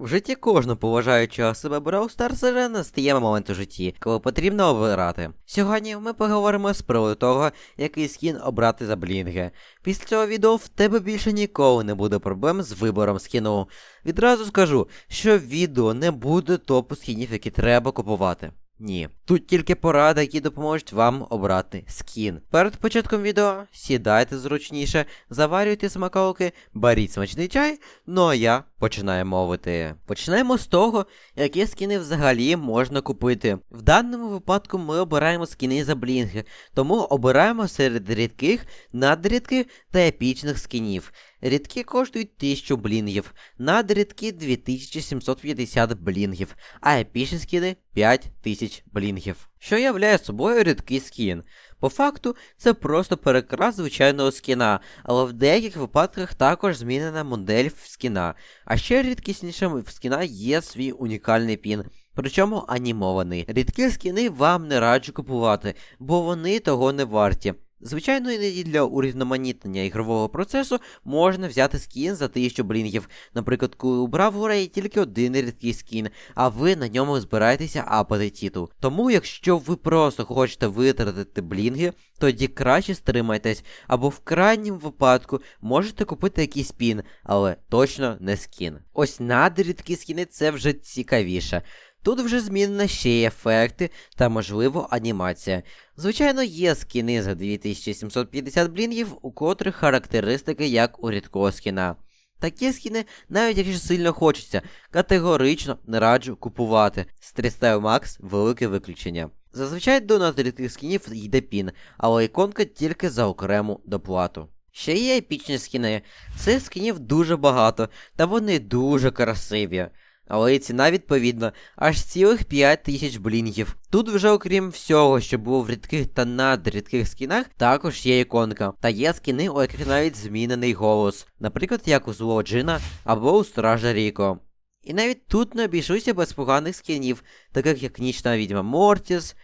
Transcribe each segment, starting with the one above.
В житті кожного поважаючого себе Brawl Stars вже настає момент у житті, коли потрібно обирати. Сьогодні ми поговоримо з приводу того, який скін обрати за блінги. Після цього відео в тебе більше ніколи не буде проблем з вибором скіну. Відразу скажу, що відео не буде топу скінів, які треба купувати. Ні. Тут тільки поради, які допоможуть вам обрати скін. Перед початком відео сідайте зручніше, заварюйте смаколики, беріть смачний чай, ну а я починаю мовити. Почнемо з того, які скіни взагалі можна купити. В даному випадку ми обираємо скіни за блінги, тому обираємо серед рідких, надрідких та епічних скінів. Рідкі коштують 1000 блінгів, надрідкі 2750 блінгів, а епічні скіни 5000 блінгів. Що являє собою рідкий скін? По факту, це просто перекрас звичайного скіна, але в деяких випадках також змінена модель скіна. А ще рідкіснішим в скіна є свій унікальний пін. Причому анімований. Рідкі скіни вам не раджу купувати, бо вони того не варті. Звичайно, іноді для урізноманітнення ігрового процесу можна взяти скін за 1000 блінгів. Наприклад, коли у Бравура є тільки один рідкий скін, а ви на ньому збираєтеся апати тітул. Тому, якщо ви просто хочете витратити блінги, тоді краще стримайтесь, або в крайнім випадку можете купити якийсь пін, але точно не скін. Ось надрідкі скіни це вже цікавіше. Тут вже змінено ще й ефекти та, можливо, анімація. Звичайно, є скіни за 2750 блінгів, у котрих характеристики як у рідкого скіна. Такі скіни, навіть якщо сильно хочеться, категорично не раджу купувати. Стрістайл Макс велике виключення. Зазвичай до надрідких скінів йде пін, але іконка тільки за окрему доплату. Ще є епічні скіни. Цих скінів дуже багато, та вони дуже красиві. Але і ціна відповідна, аж цілих 5 тисяч блінгів. Тут вже окрім всього, що було в рідких та надрідких скінах, також є іконка. Та є скіни, у яких навіть змінений голос, наприклад, як у злого Джина або у Стража Ріко. І навіть тут не обійшлося без поганих скінів, таких як Нічна відьма Мортіс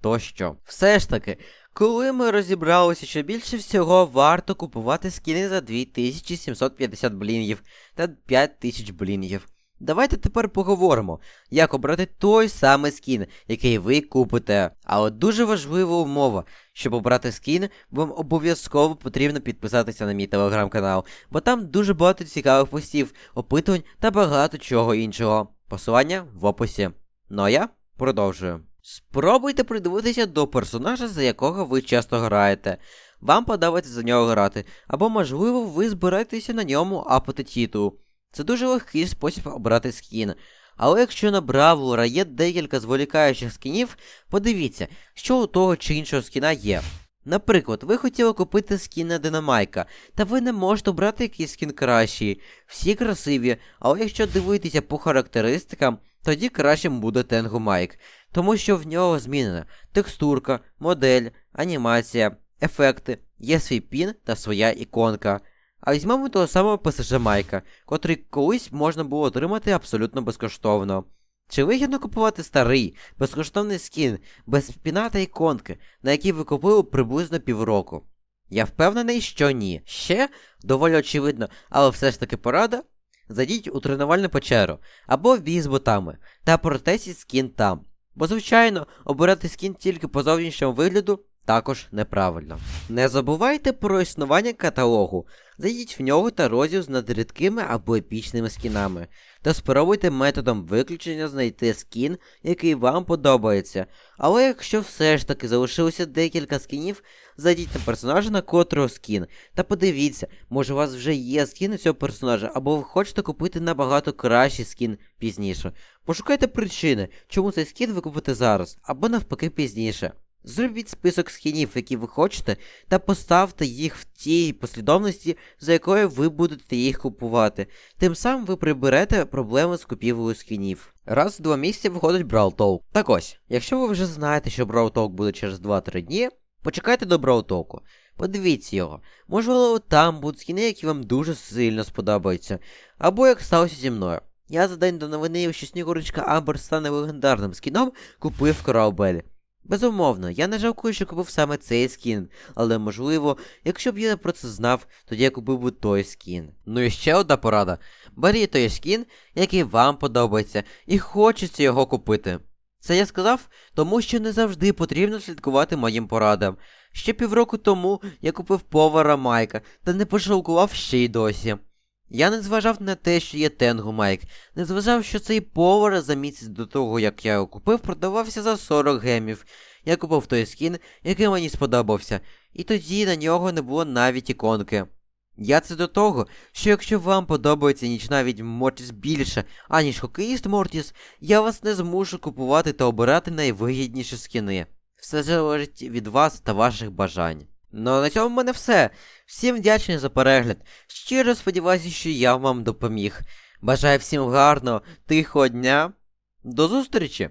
тощо. Все ж таки, коли ми розібралися, що більше всього варто купувати скіни за 2750 блінгів та 5000 блінгів. Давайте тепер поговоримо, як обрати той самий скін, який ви купите. Але дуже важлива умова, щоб обрати скін, вам обов'язково потрібно підписатися на мій телеграм-канал, бо там дуже багато цікавих постів, опитувань та багато чого іншого. Посилання в описі. Ну а я продовжую. Спробуйте придивитися до персонажа, за якого ви часто граєте. Вам подобається за нього грати, або, можливо, ви збираєтеся на ньому апати тітул. Це дуже легкий спосіб обрати скін. Але якщо на Бравлера є декілька зволікаючих скінів, подивіться, що у того чи іншого скіна є. Наприклад, ви хотіли купити скін на Динамайка, та ви не можете обрати якийсь скін кращий. Всі красиві, але якщо дивитися по характеристикам, тоді кращим буде Тенгу Майк, тому що в нього змінена текстурка, модель, анімація, ефекти, є свій пін та своя іконка. А візьмемо того самого ПСЖ Майка, котрий колись можна було отримати абсолютно безкоштовно. Чи вигідно купувати старий, безкоштовний скін, без піна та іконки, на який ви купили приблизно півроку? Я впевнений, що ні. Ще доволі очевидно, але все ж таки порада. Зайдіть у тренувальну печеру або в бій з ботами та протестіть скін там. Бо, звичайно, обирати скін тільки по зовнішньому вигляду також неправильно. Не забувайте про існування каталогу. Зайдіть в нього та розділ з надрідкими або епічними скінами. Та спробуйте методом виключення знайти скін, який вам подобається. Але якщо все ж таки залишилося декілька скінів, зайдіть на персонажа на котрого скін. Та подивіться, може у вас вже є скін цього персонажа, або ви хочете купити набагато кращий скін пізніше. Пошукайте причини, чому цей скін ви купите зараз, або навпаки пізніше. Зробіть список скінів, які ви хочете, та поставте їх в тій послідовності, за якою ви будете їх купувати. Тим самим ви приберете проблеми з купівлею скінів. Раз в два місяці виходить Talk. Так ось, якщо ви вже знаєте, що Talk буде через 2-3 дні, почекайте до Talk. Подивіться його. Можливо, там будуть скіни, які вам дуже сильно сподобаються. Або як сталося зі мною. Я за день до новини, що Снігурочка Амбер стане легендарним скіном, купив Караубель. Безумовно, я не жалкую, що купив саме цей скін, але можливо, якщо б я про це знав, тоді я купив би той скін. Ну і ще одна порада. Беріть той скін, який вам подобається, і хочеться його купити. Це я сказав, тому що не завжди потрібно слідкувати моїм порадам. Ще півроку тому я купив повара Майка та не пожалкував ще й досі. Я не зважав на те, що є Тенгу Майк, не зважав, що цей повар за місяць до того, як я його купив, продавався за 40 гемів. Я купив той скін, який мені сподобався, і тоді на нього не було навіть іконки. Я це до того, що якщо вам подобається нічна відьма Мортіс більше, аніж хокеїст Мортіс, я вас не змушу купувати та обирати найвигідніші скіни. Все залежить від вас та ваших бажань. Ну а на цьому в мене все. Всім вдячний за перегляд. Щиро сподіваюся, що я вам допоміг. Бажаю всім гарного, тихого дня. До зустрічі!